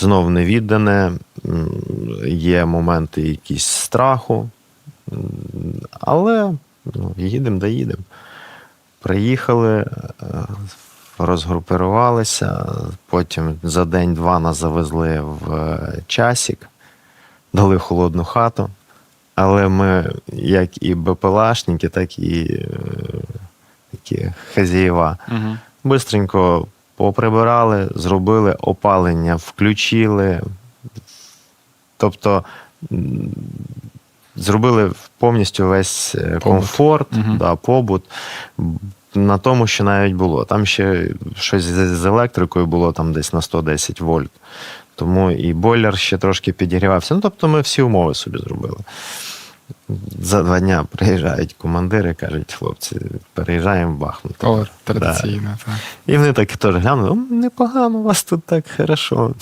знов не віддане, є моменти якісь страху, але ну, їдемо да їдемо. Приїхали, е, розгрупувалися, потім за день-два нас завезли в е, часік, дали холодну хату. Але ми, як і БПЛАшники, так і е, такі хазяєва, Угу. Бистренько поприбирали, зробили опалення, включили. Тобто зробили повністю весь е, комфорт, Мгм. да, побут на тому, що навіть було. Там ще щось з електрикою було там десь на 110 вольт. Тому і бойлер ще трошки підігрівався. Ну, тобто ми всі умови собі зробили. За два дня приїжджають командири, кажуть, хлопці, переїжджаємо в Бахмут. О, традиційно, так. І вони так теж глянули, «О, непогано, у вас тут так хорошо.